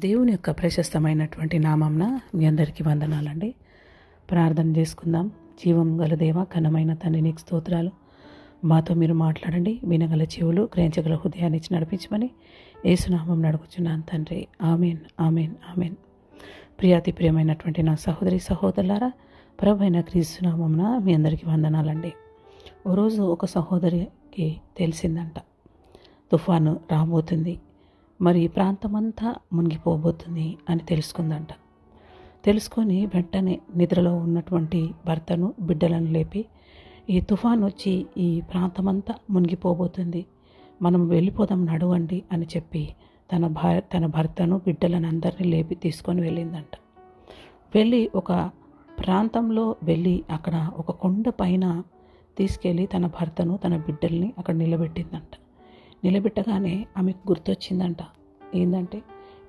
దేవుని యొక్క ప్రశస్తమైనటువంటి నామంన మీ అందరికీ వందనాలండి. ప్రార్థన చేసుకుందాం. జీవం గల దేవ ఘనమైన తండ్రి నీకు స్తోత్రాలు. మాతో మీరు మాట్లాడండి. వినగల చెవులు గ్రహించగల హృదయాన్ని ఇచ్చి నడిపించమని ఏసునామం నడుకుచున్నాను తండ్రి. ఆమెన్ ఆమెన్ ఆమెన్. ప్రియాతి ప్రియమైనటువంటి నా సహోదరి సహోదరులారా ప్రభు అయిన క్రీస్తునామంన మీ అందరికీ వందనాలండి. ఓ రోజు ఒక సహోదరికి తెలిసిందంట. తుఫాను రాబోతుంది. మరి ఈ ప్రాంతమంతా మునిగిపోబోతుంది అని తెలుసుకుందంట. తెలుసుకొని వెంటనే నిద్రలో ఉన్నటువంటి భర్తను బిడ్డలను లేపి ఈ తుఫాన్ వచ్చి ఈ ప్రాంతమంతా మునిగిపోబోతుంది. మనం వెళ్ళిపోదాం నడవండి అని చెప్పి తన భా తన భర్తను బిడ్డలను అందరినీ లేపి తీసుకొని వెళ్ళిందంట. వెళ్ళి ఒక ప్రాంతంలో వెళ్ళి అక్కడ ఒక కొండ పైన తీసుకెళ్ళి తన భర్తను తన బిడ్డల్ని అక్కడ నిలబెట్టిందంట. నిలబెట్టగానే ఆమెకు గుర్తొచ్చిందంట. ఏంటంటే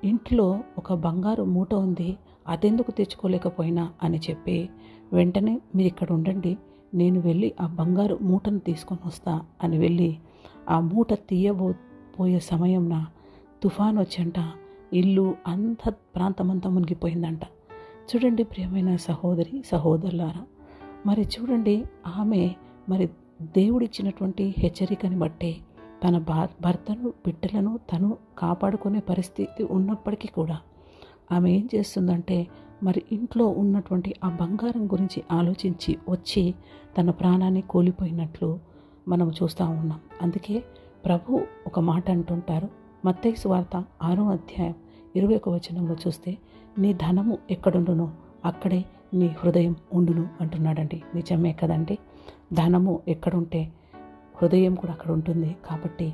ఇంట్లో ఒక బంగారు మూట ఉంది అదెందుకు తెచ్చుకోలేకపోయినా అని చెప్పి వెంటనే మీరు ఇక్కడ ఉండండి నేను వెళ్ళి ఆ బంగారు మూటను తీసుకొని వస్తా అని వెళ్ళి ఆ మూట తీయబో పోయే సమయంన తుఫాన్ వచ్చంట ఇల్లు అంత ప్రాంతమంతా మునిగిపోయిందంట. చూడండి ప్రియమైన సహోదరి సహోదరులారా మరి చూడండి ఆమె మరి దేవుడిచ్చినటువంటి హెచ్చరికని బట్టే తన భర్తను బిడ్డలను తను కాపాడుకునే పరిస్థితి ఉన్నప్పటికీ కూడా ఆమె ఏం చేస్తుందంటే మరి ఇంట్లో ఉన్నటువంటి ఆ బంగారం గురించి ఆలోచించి వచ్చి తన ప్రాణాన్ని కోల్పోయినట్లు మనం చూస్తూ ఉన్నాం. అందుకే ప్రభు ఒక మాట అంటుంటారు. మత్తైసు వార్త ఆరో అధ్యాయం ఇరవై ఒక వచనంలో చూస్తే నీ ధనము ఎక్కడుండునో అక్కడే నీ హృదయం ఉండును అంటున్నాడండి. నిజమే కదండి? ధనము ఎక్కడుంటే హృదయం కూడా అక్కడ ఉంటుంది. కాబట్టి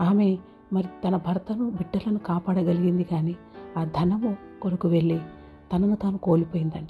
ఆమె మరి తన భర్తను బిడ్డలను కాపాడగలిగింది కానీ ఆ ధనము కొరకు వెళ్ళి తనను తాను కోల్పోయిందండి.